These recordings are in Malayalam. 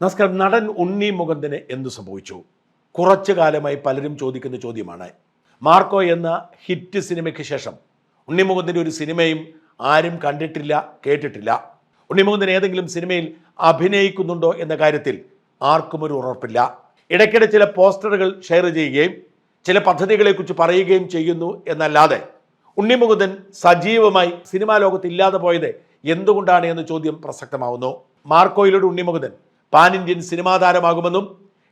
നമസ്കാരം. നടൻ ഉണ്ണി മുകുന്ദന് എന്തു സംഭവിച്ചു? കുറച്ചു കാലമായി പലരും ചോദിക്കുന്ന ചോദ്യമാണ്. മാർക്കോ എന്ന ഹിറ്റ് സിനിമയ്ക്ക് ശേഷം ഉണ്ണി മുകുന്ദന്റെ ഒരു സിനിമയും ആരും കണ്ടിട്ടില്ല കേട്ടിട്ടില്ല. ഉണ്ണി മുകുന്ദൻ ഏതെങ്കിലും സിനിമയിൽ അഭിനയിക്കുന്നുണ്ടോ എന്ന കാര്യത്തിൽ ആർക്കും ഒരു ഉറപ്പില്ല. ഇടയ്ക്കിടെ ചില പോസ്റ്ററുകൾ ഷെയർ ചെയ്യുകയും ചില പദ്ധതികളെക്കുറിച്ച് പറയുകയും ചെയ്യുന്നു എന്നല്ലാതെ ഉണ്ണി മുകുന്ദൻ സജീവമായി സിനിമാ ലോകത്ത് ഇല്ലാതെ പോയത് എന്തുകൊണ്ടാണ് എന്ന ചോദ്യം പ്രസക്തമാവുന്നു. മാർക്കോയിലൂടെ Unni Mukundan pan Indian cinema താരമാകുമെന്നും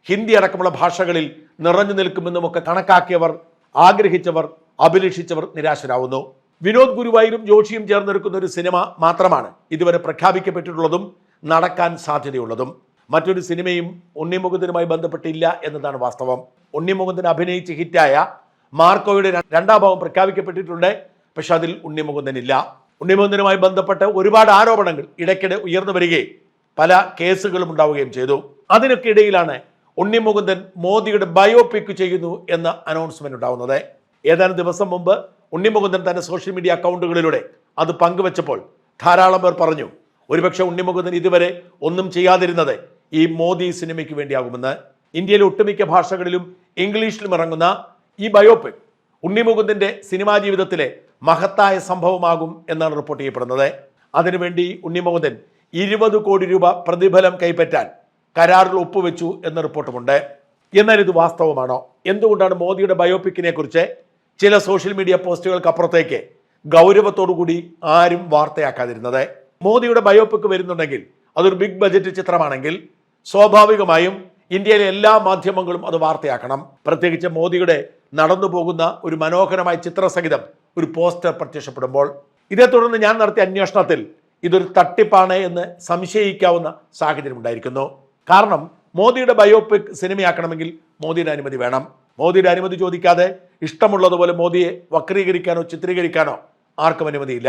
Hindi അടക്കമുള്ള ഭാഷകളിൽ നിറഞ്ഞു നിൽക്കുമെന്നും ഒക്കെ കണക്കാക്കിയവർ ആഗ്രഹിച്ചവർ അഭിലഷിച്ചവർ നിരാശരാകുന്നു വിനോദ് ഗുരുവായൂരും ജോഷിയും ചേർന്നെടുക്കുന്ന ഒരു സിനിമ മാത്രമാണ് ഇതുവരെ പ്രഖ്യാപിക്കപ്പെട്ടിട്ടുള്ളതും നടക്കാൻ സാധ്യതയുള്ളതും. മറ്റൊരു സിനിമയും ഉണ്ണിമുകുന്ദനുമായി ബന്ധപ്പെട്ടില്ല എന്നതാണ് വാസ്തവം. ഉണ്ണിമുകുന്ദൻ അഭിനയിച്ച് ഹിറ്റായ മാർക്കോയുടെ രണ്ടാം ഭാഗം പ്രഖ്യാപിക്കപ്പെട്ടിട്ടുണ്ട് പക്ഷെ അതിൽ ഉണ്ണിമുകുന്ദനില്ല. ഉണ്ണിമുകുന്ദനുമായി ബന്ധപ്പെട്ട ഒരുപാട് ആരോപണങ്ങൾ ഇടയ്ക്കിടെ ഉയർന്നു വരികയും പല കേസുകളും ഉണ്ടാവുകയും ചെയ്തു. അതിനൊക്കെ ഇടയിലാണ് ഉണ്ണിമുകുന്ദൻ മോദിയുടെ ബയോപിക് ചെയ്യുന്നു എന്ന അനൗൺസ്മെന്റ് ഉണ്ടാവുന്നത്. ഏതാനും ദിവസം മുമ്പ് ഉണ്ണിമുകുന്ദൻ തന്റെ സോഷ്യൽ മീഡിയ അക്കൗണ്ടുകളിലൂടെ അത് പങ്കുവച്ചപ്പോൾ ധാരാളം പേർ പറഞ്ഞു ഒരുപക്ഷെ ഉണ്ണിമുകുന്ദൻ ഇതുവരെ ഒന്നും ചെയ്യാതിരുന്നത് ഈ മോദി സിനിമയ്ക്ക് വേണ്ടിയാകുമെന്ന്. ഇന്ത്യയിലെ ഒട്ടുമിക്ക ഭാഷകളിലും ഇംഗ്ലീഷിലും ഇറങ്ങുന്ന ഈ ബയോപിക് ഉണ്ണിമുകുന്ദന്റെ സിനിമാ ജീവിതത്തിലെ മഹത്തായ സംഭവമാകും എന്നാണ് റിപ്പോർട്ട് ചെയ്യപ്പെടുന്നത്. അതിനുവേണ്ടി ഉണ്ണിമുകുന്ദൻ ഇരുപത് കോടി രൂപ പ്രതിഫലം കൈപ്പറ്റാൻ കരാറിൽ ഒപ്പുവെച്ചു എന്ന റിപ്പോർട്ടുമുണ്ട്. എന്നാൽ ഇത് വാസ്തവമാണോ? എന്തുകൊണ്ടാണ് മോദിയുടെ ബയോപിക്കിനെ കുറിച്ച് ചില സോഷ്യൽ മീഡിയ പോസ്റ്റുകൾക്ക് അപ്പുറത്തേക്ക് ഗൗരവത്തോടുകൂടി ആരും വാർത്തയാക്കാതിരുന്നത്? മോദിയുടെ ബയോപിക് വരുന്നുണ്ടെങ്കിൽ അതൊരു ബിഗ് ബജറ്റ് ചിത്രമാണെങ്കിൽ സ്വാഭാവികമായും ഇന്ത്യയിലെ എല്ലാ മാധ്യമങ്ങളും അത് വാർത്തയാക്കണം. പ്രത്യേകിച്ച് മോദിയുടെ നടന്നു പോകുന്ന ഒരു മനോഹരമായ ചിത്രസഹിതം ഒരു പോസ്റ്റർ പ്രത്യക്ഷപ്പെടുമ്പോൾ. ഇതേ തുടർന്ന് ഞാൻ നടത്തിയ അന്വേഷണത്തിൽ ഇതൊരു തട്ടിപ്പാണ് എന്ന് സംശയിക്കാവുന്ന സാഹചര്യം ഉണ്ടായിരിക്കുന്നു. കാരണം മോദിയുടെ ബയോപിക് സിനിമയാക്കണമെങ്കിൽ മോദിയുടെ അനുമതി വേണം. മോദിയുടെ അനുമതി ചോദിക്കാതെ ഇഷ്ടമുള്ളതുപോലെ മോദിയെ വക്രീകരിക്കാനോ ചിത്രീകരിക്കാനോ ആർക്കും അനുമതിയില്ല.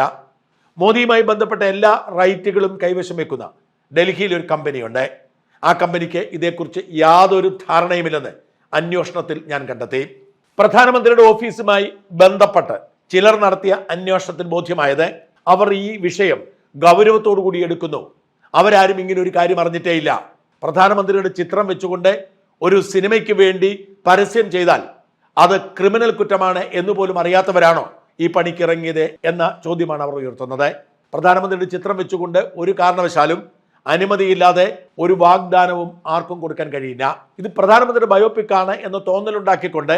മോദിയുമായി ബന്ധപ്പെട്ട എല്ലാ റൈറ്റുകളും കൈവശം വെക്കുന്ന ഡൽഹിയിൽ ഒരു കമ്പനിയുണ്ട്. ആ കമ്പനിക്ക് ഇതേക്കുറിച്ച് യാതൊരു ധാരണയുമില്ലെന്ന് അന്വേഷണത്തിൽ ഞാൻ കണ്ടെത്തി. പ്രധാനമന്ത്രിയുടെ ഓഫീസുമായി ബന്ധപ്പെട്ട് ചിലർ നടത്തിയ അന്വേഷണത്തിൽ ബോധ്യമായത് അവർ ഈ വിഷയം ഗൗരവത്തോടു കൂടി എടുക്കുന്നു. അവരാരും ഇങ്ങനെ ഒരു കാര്യം അറിഞ്ഞിട്ടേയില്ല. പ്രധാനമന്ത്രിയുടെ ചിത്രം വെച്ചുകൊണ്ട് ഒരു സിനിമയ്ക്ക് വേണ്ടി പരസ്യം ചെയ്താൽ അത് ക്രിമിനൽ കുറ്റമാണ് എന്ന് പോലും അറിയാത്തവരാണോ ഈ പണിക്ക് ഇറങ്ങിയത് എന്ന ചോദ്യമാണ് അവർ ഉയർത്തുന്നത്. പ്രധാനമന്ത്രിയുടെ ചിത്രം വെച്ചുകൊണ്ട് ഒരു കാരണവശാലും അനുമതിയില്ലാതെ ഒരു വാഗ്ദാനവും ആർക്കും കൊടുക്കാൻ കഴിയില്ല. ഇത് പ്രധാനമന്ത്രിയുടെ ബയോപിക് ആണ് എന്ന് തോന്നലുണ്ടാക്കിക്കൊണ്ട്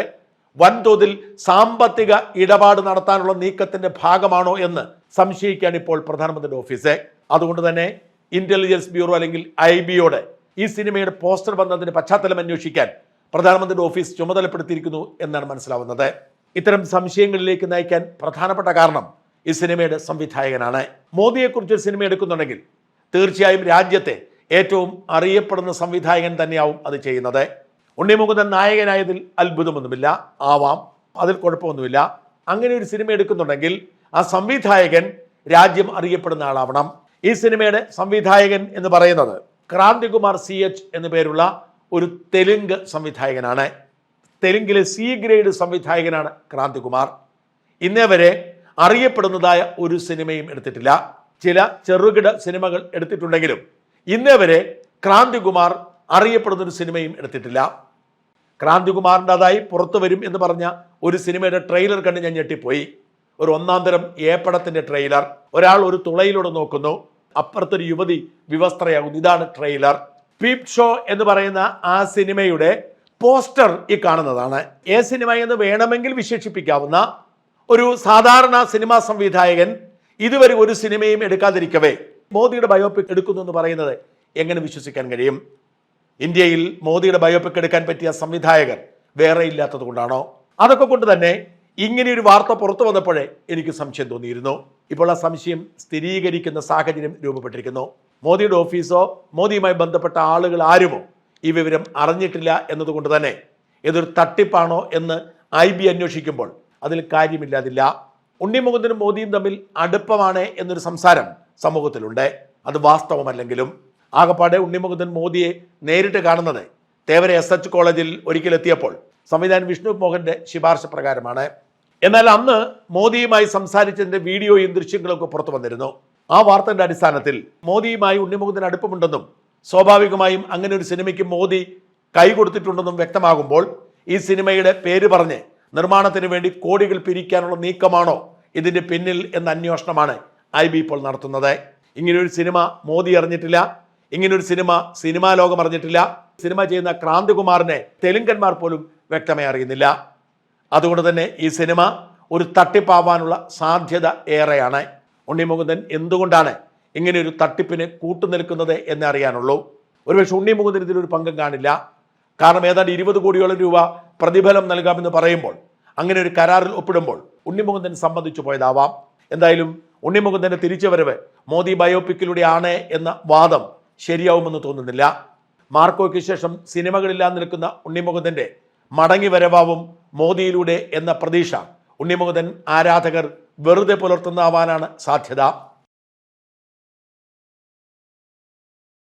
വൻതോതിൽ സാമ്പത്തിക ഇടപാട് നടത്താനുള്ള നീക്കത്തിന്റെ ഭാഗമാണോ എന്ന് സംശയിക്കാൻ ഇപ്പോൾ പ്രധാനമന്ത്രിയുടെ ഓഫീസ്. അതുകൊണ്ട് തന്നെ ഇന്റലിജൻസ് ബ്യൂറോ അല്ലെങ്കിൽ ഐ ബിയോട് ഈ സിനിമയുടെ പോസ്റ്റർ ബന്ധത്തിന്റെ പശ്ചാത്തലം അന്വേഷിക്കാൻ പ്രധാനമന്ത്രിയുടെ ഓഫീസ് ചുമതലപ്പെടുത്തിയിരിക്കുന്നു എന്നാണ് മനസ്സിലാവുന്നത്. ഇത്തരം സംശയങ്ങളിലേക്ക് നയിക്കാൻ പ്രധാനപ്പെട്ട കാരണം ഈ സിനിമയുടെ സംവിധായകനാണ്. മോദിയെക്കുറിച്ച് ഒരു സിനിമ എടുക്കുന്നുണ്ടെങ്കിൽ തീർച്ചയായും രാജ്യത്തെ ഏറ്റവും അറിയപ്പെടുന്ന സംവിധായകൻ തന്നെയാവും അത് ചെയ്യുന്നത്. ഉണ്ണിമുകുന്ദൻ നായകനായതിൽ അത്ഭുതമൊന്നുമില്ല. ആവാം. അതിൽ കുഴപ്പമൊന്നുമില്ല. അങ്ങനെ ഒരു സിനിമ എടുക്കുന്നുണ്ടെങ്കിൽ ആ സംവിധായകൻ രാജ്യം അറിയപ്പെടുന്ന ആളാവണം. ഈ സിനിമയുടെ സംവിധായകൻ എന്ന് പറയുന്നത് ക്രാന്തികുമാർ സി എച്ച് എന്നു പേരുള്ള ഒരു തെലുങ്ക് സംവിധായകനാണ്. തെലുങ്കിലെ സി ഗ്രേഡ് സംവിധായകനാണ് ക്രാന്തികുമാർ. ഇന്നേ വരെ അറിയപ്പെടുന്നതായ ഒരു സിനിമയും എടുത്തിട്ടില്ല. ചില ചെറുകിട സിനിമകൾ എടുത്തിട്ടുണ്ടെങ്കിലും ഇന്നേ വരെ ക്രാന്തികുമാർ അറിയപ്പെടുന്നൊരു സിനിമയും എടുത്തിട്ടില്ല. ക്രാന്തികുമാറിന്റെതായി പുറത്തു വരും എന്ന് പറഞ്ഞ ഒരു സിനിമയുടെ ട്രെയിലർ കണ്ട് ഞാൻ ഞെട്ടിപ്പോയി. ഒരു ഒന്നാം തരം ഏപ്പടത്തിന്റെ ട്രെയിലർ. ഒരാൾ ഒരു തുളയിലൂടെ നോക്കുന്നു. അപ്പുറത്തൊരു യുവതി വിവസ്ത്രയാകുന്നു. ഇതാണ് ട്രെയിലർ. പീപ് ഷോ എന്ന് പറയുന്ന ആ സിനിമയുടെ പോസ്റ്റർ ഈ കാണുന്നതാണ്. ഏ സിനിമ എന്ന് വേണമെങ്കിൽ വിശേഷിപ്പിക്കാവുന്ന ഒരു സാധാരണ സിനിമാ സംവിധായകൻ ഇതുവരെ ഒരു സിനിമയും എടുക്കാതിരിക്കവേ. മോദിയുടെ ബയോപിക് എടുക്കുന്നു എന്ന് പറയുന്നത് എങ്ങനെ വിശ്വസിക്കാൻ കഴിയും? ഇന്ത്യയിൽ മോദിയുടെ ബയോപിക് എടുക്കാൻ പറ്റിയ സംവിധായകർ വേറെ ഇല്ലാത്തത് കൊണ്ടാണോ? അതൊക്കെ കൊണ്ട് തന്നെ ഇങ്ങനെയൊരു വാർത്ത പുറത്തു വന്നപ്പോഴേ എനിക്ക് സംശയം തോന്നിയിരുന്നു. ഇപ്പോൾ ആ സംശയം സ്ഥിരീകരിക്കുന്ന സാഹചര്യം രൂപപ്പെട്ടിരിക്കുന്നു. മോദിയുടെ ഓഫീസോ മോദിയുമായി ബന്ധപ്പെട്ട ആളുകൾ ആരുമോ ഈ വിവരം അറിഞ്ഞിട്ടില്ല എന്നതുകൊണ്ട് തന്നെ ഇതൊരു തട്ടിപ്പാണോ എന്ന് ഐ ബി അന്വേഷിക്കുമ്പോൾ അതിൽ കാര്യമില്ലാതില്ല. ഉണ്ണിമുകുന്ദനും മോദിയും തമ്മിൽ അടുപ്പമാണ് എന്നൊരു സംസാരം സമൂഹത്തിലുണ്ട്. അത് വാസ്തവമല്ലെങ്കിലും ആകപ്പാടെ ഉണ്ണിമുകുന്ദൻ മോദിയെ നേരിട്ട് കാണുന്നത്. തേവര എസ് എച്ച് കോളേജിൽ ഒരിക്കലെത്തിയപ്പോൾ. സംവിധാൻ വിഷ്ണു മോഹന്റെ ശുപാർശ പ്രകാരമാണ്. എന്നാൽ അന്ന് മോദിയുമായി സംസാരിച്ചതിന്റെ വീഡിയോയും ദൃശ്യങ്ങളും ഒക്കെ പുറത്തു വന്നിരുന്നു. ആ വാർത്തയുടെ അടിസ്ഥാനത്തിൽ മോദിയുമായി ഉണ്ണിമുകുന്ദൻ അടുപ്പമുണ്ടെന്നും സ്വാഭാവികമായും അങ്ങനെ ഒരു സിനിമയ്ക്ക് മോദി കൈ കൊടുത്തിട്ടുണ്ടെന്നും വ്യക്തമാകുമ്പോൾ ഈ സിനിമയുടെ പേര് പറഞ്ഞ് നിർമ്മാണത്തിന് വേണ്ടി കോടികൾ പിരിക്കാനുള്ള നീക്കമാണോ ഇതിന്റെ പിന്നിൽ എന്ന അന്വേഷണമാണ് ഐ ബി ഇപ്പോൾ നടത്തുന്നത്. ഇങ്ങനെയൊരു സിനിമ മോദി അറിഞ്ഞിട്ടില്ല. ഇങ്ങനൊരു സിനിമ സിനിമാ ലോകം അറിഞ്ഞിട്ടില്ല. സിനിമ ചെയ്യുന്ന ക്രാന്തികുമാറിനെ തെലുങ്കന്മാർ പോലും വ്യക്തമായി അറിയുന്നില്ല. അതുകൊണ്ട് തന്നെ ഈ സിനിമ ഒരു തട്ടിപ്പാവാനുള്ള സാധ്യത ഏറെയാണ്. ഉണ്ണിമുകുന്ദൻ എന്തുകൊണ്ടാണ് ഇങ്ങനെ ഒരു തട്ടിപ്പിന് കൂട്ടുനിൽക്കുന്നത് എന്ന് അറിയാനുള്ളൂ. ഒരുപക്ഷെ ഉണ്ണിമുകുന്ദൻ ഇതിലൊരു പങ്കും കാണില്ല. കാരണം ഏതാണ്ട് ഇരുപത് കോടിയോളം രൂപ പ്രതിഫലം നൽകാമെന്ന് പറയുമ്പോൾ അങ്ങനെ ഒരു കരാറിൽ ഒപ്പിടുമ്പോൾ ഉണ്ണിമുകുന്ദൻ സമ്മതിച്ചു പോയതാവാം. എന്തായാലും ഉണ്ണിമുകുന്ദന്റെ തിരിച്ചുവരവ് മോദി ബയോപിക്കിലൂടെ ആണ് എന്ന വാദം ശരിയാവുമെന്ന് തോന്നുന്നില്ല. മാർക്കോയ്ക്ക് ശേഷം സിനിമകളില്ലാതെ നിൽക്കുന്ന ഉണ്ണിമുകുന്ദന്റെ മടങ്ങി വരവാവും മോദിയിലൂടെ എന്ന പ്രതീക്ഷ. ഉണ്ണിമുകുന്ദൻ ആരാധകർ വെറുതെ പുലർത്തുന്നതാവാനാണ് സാധ്യത.